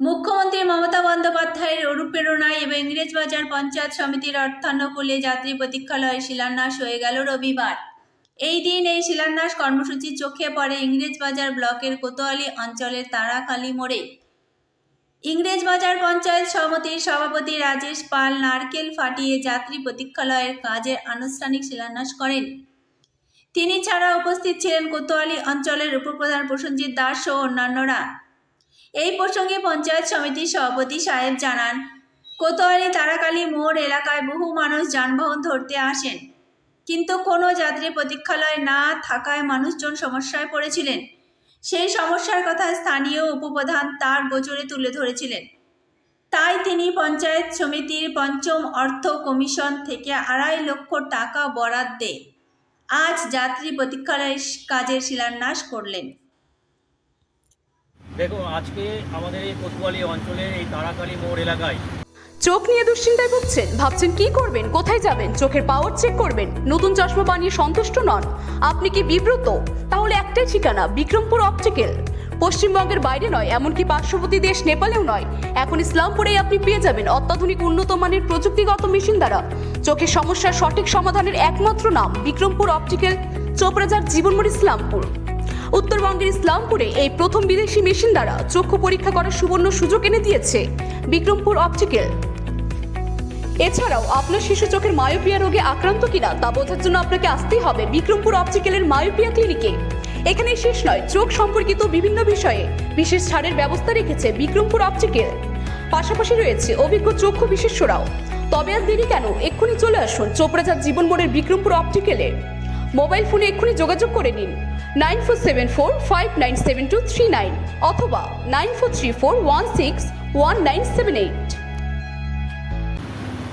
মুখ্যমন্ত্রী মমতা বন্দ্যোপাধ্যায়ের অনুপ্রেরণায় এবং ইংরেজবাজার পঞ্চায়েত সমিতির অর্থানুকূলে যাত্রী প্রতীক্ষালয়ে শিলান্যাস হয়ে গেল রবিবার। এই দিন এই শিলান্যাস কর্মসূচি চোখে পড়ে ইংরেজবাজার ব্লকের কোতোয়ালি অঞ্চলের তারাকালী মোড়ে। ইংরেজবাজার পঞ্চায়েত সমিতির সভাপতি রাজেশ পাল নারকেল ফাটিয়ে যাত্রী প্রতীক্ষালয়ের কাজের আনুষ্ঠানিক শিলান্যাস করেন। তিনি ছাড়া উপস্থিত ছিলেন কোতোয়ালি অঞ্চলের উপপ্রধান প্রসেনজিৎ দাস ও অন্যান্যরা। এই প্রসঙ্গে পঞ্চায়েত সমিতির সভাপতি সাহেব জানান, কোতোয়ালি তারাকালী মোড় এলাকায় বহু মানুষ যানবাহন ধরতে আসেন, কিন্তু কোনো যাত্রী প্রতীক্ষালয় না থাকায় মানুষজন সমস্যায় পড়েছিলেন। সেই সমস্যার কথা স্থানীয় উপপ্রধান তার গোচরে তুলে ধরেছিলেন। তাই তিনি পঞ্চায়েত সমিতির পঞ্চম অর্থ কমিশন থেকে আড়াই লক্ষ টাকা বরাদ্দে আজ যাত্রী প্রতীক্ষালয়ের কাজের শিলান্যাস করলেন। দেখুন আজকে আমাদের এই কোতোয়ালি অঞ্চলের এই তারাকালী মোড় এলাকায় চোখ নিয়ে দুশ্চিন্তায় ভুগছেন? ভাবছেন কি করবেন? কোথায় যাবেন? চোখের পাওয়ার চেক করবেন? নতুন চশমা বানিয়ে সন্তুষ্ট নন? আপনি কি বিব্রত? তাহলে একটাই ঠিকানা, বিক্রমপুর অপটিক্যাল পশ্চিমবঙ্গের বাইরে নয়, এমনকি পার্শ্ববর্তী দেশ নেপালেও নয়। এখন ইসলামপুরেই আপনি পেয়ে যাবেন অত্যাধুনিক উন্নত মানের প্রযুক্তিগত মেশিন দ্বারা। চোখের সমস্যার সঠিক সমাধানের একমাত্র নাম, বিক্রমপুর অপটিক্যাল চোপড়াজার জীবনমোড় ইসলামপুর। উত্তরবঙ্গের ইসলামপুরে এই প্রথম বিদেশি মেশিন দ্বারা চক্ষু পরীক্ষা করার সুবর্ণ সুযোগ এনে দিয়েছে বিক্রমপুর অপটিক্যাল। এছাড়াও আপনার শিশু চোখের মায়োপিয়া রোগে আক্রান্ত কিনা তা বোঝার জন্য আপনাকে আসতেই হবে বিক্রমপুর অপটিক্যালের মায়োপিয়া ক্লিনিকে। এখানে শেষ নয়, চোখ সম্পর্কিত বিভিন্ন বিষয়ে বিশেষ ছাড়ের ব্যবস্থা রেখেছে বিক্রমপুর অপটিক্যাল। পাশাপাশি রয়েছে অভিজ্ঞ চক্ষু বিশেষজ্ঞরাও। তবে আর দেরি কেন? এক্ষুনি চলে আসুন চোপড়াজার জীবন মোড়ের বিক্রমপুর অপটিক্যালে। মোবাইল ফোনে এক্ষুনি যোগাযোগ করে নিন nine four seven four five nine seven two three nine অথবা nine four three four one six one nine seven eight.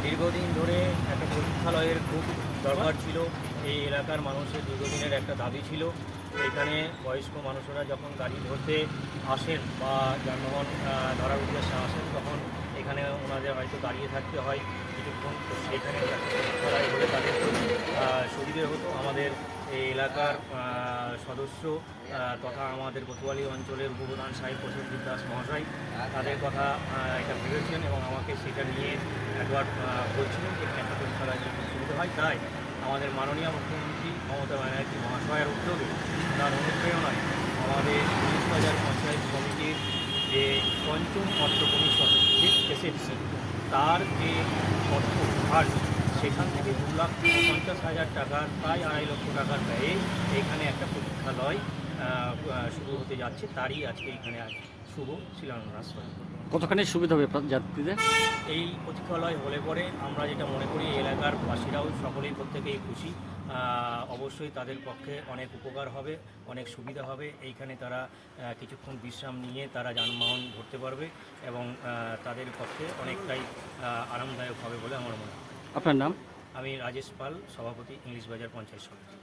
দীর্ঘদিন ধরে একটা পরীক্ষালয়ের খুব দরকার ছিল। এই এলাকার মানুষের দীর্ঘদিনের একটা দাবি ছিল। এখানে বয়স্ক মানুষরা যখন গাড়ি ধরতে আসেন বা যানবাহন ধরার উদ্দেশ্যে আসেন, তখন এখানে ওনাদের হয়তো দাঁড়িয়ে থাকতে হয়। কিছুক্ষণ সেখানে একটা পরীক্ষালয় হলে তাদের খুব সুবিধে হতো। আমাদের এই এলাকার সদস্য তথা আমাদের কোতোয়ালি অঞ্চলের উপপ্রধান সাহেব প্রসেনজিৎ দাস মহাশয়, তাদের কথা এটা ভেবেছেন এবং আমাকে সেটা নিয়ে একবার বলছিলেন যে পরীক্ষালয় যদি সুবিধা হয়। তাই আমাদের মাননীয় মুখ্যমন্ত্রী মমতা ব্যানার্জি মহাশয়ের উদ্যোগে, তার অনুপ্রেরণায় আমাদের বাজার পঞ্চায়েত কমিটির যে পঞ্চম অর্থ কমিশন এসএফসি তার যে অর্থ ভার সেখান থেকে দু লাখ পঞ্চাশ হাজার টাকার প্রায় আড়াই লক্ষ টাকার ব্যয়ে এখানে একটা পরীক্ষালয় শুরু হতে যাচ্ছে। তারই আজকে এখানে শুভ শিলান্যাস। কতখানি সুবিধা হবে যাত্রীদের? এই প্রতীক্ষালয় হলে পরে আমরা যেটা মনে করি এই এলাকার বাসীরাও সকলেই প্রত্যেকেই খুশি। অবশ্যই তাদের পক্ষে অনেক উপকার হবে অনেক সুবিধা হবে। এইখানে তারা কিছুক্ষণ বিশ্রাম নিয়ে তারা যানবাহন ধরতে পারবে এবং তাদের পক্ষে অনেকটাই আরামদায়ক হবে বলে আমার মনে হয়। আপনার নাম? আমি রাজেশ পাল সভাপতি ইংলিশ বাজার পঞ্চায়েত সমিতি।